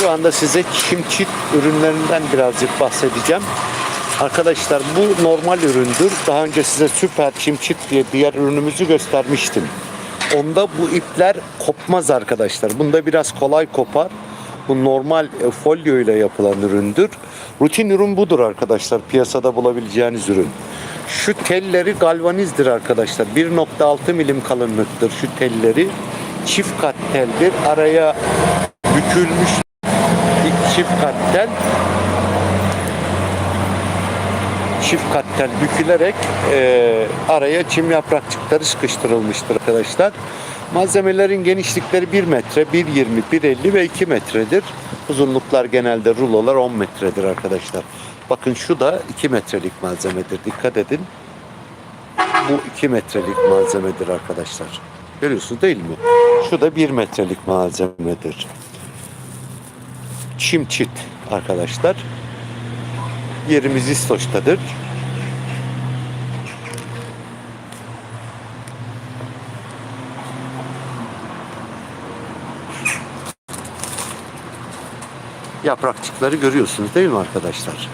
Şu anda size çim çit ürünlerinden birazcık bahsedeceğim. Arkadaşlar bu normal üründür. Daha önce size süper çim çit diye diğer ürünümüzü göstermiştim. Onda bu ipler kopmaz arkadaşlar. Bunda biraz kolay kopar. Bu normal e, folyo ile yapılan üründür. Rutin ürün budur arkadaşlar. Piyasada bulabileceğiniz ürün. Şu telleri galvanizdir arkadaşlar. 1.6 milim kalınlıktır şu telleri. Çift kat teldir. Araya bükülmüş çift kat tel. Çift kat tel bükülerek e, araya çim yaprakçıkları sıkıştırılmıştır arkadaşlar. Malzemelerin genişlikleri 1 metre, 1.20, 1.50 ve 2 metredir. Uzunluklar genelde rulolar 10 metredir arkadaşlar. Bakın şu da 2 metrelik malzemedir. Dikkat edin. Bu 2 metrelik malzemedir arkadaşlar. Görüyorsunuz değil mi? Şu da 1 metrelik malzemedir. Çim çit arkadaşlar. Yerimiz İstoç'tadır. Yaprakçıkları görüyorsunuz değil mi arkadaşlar?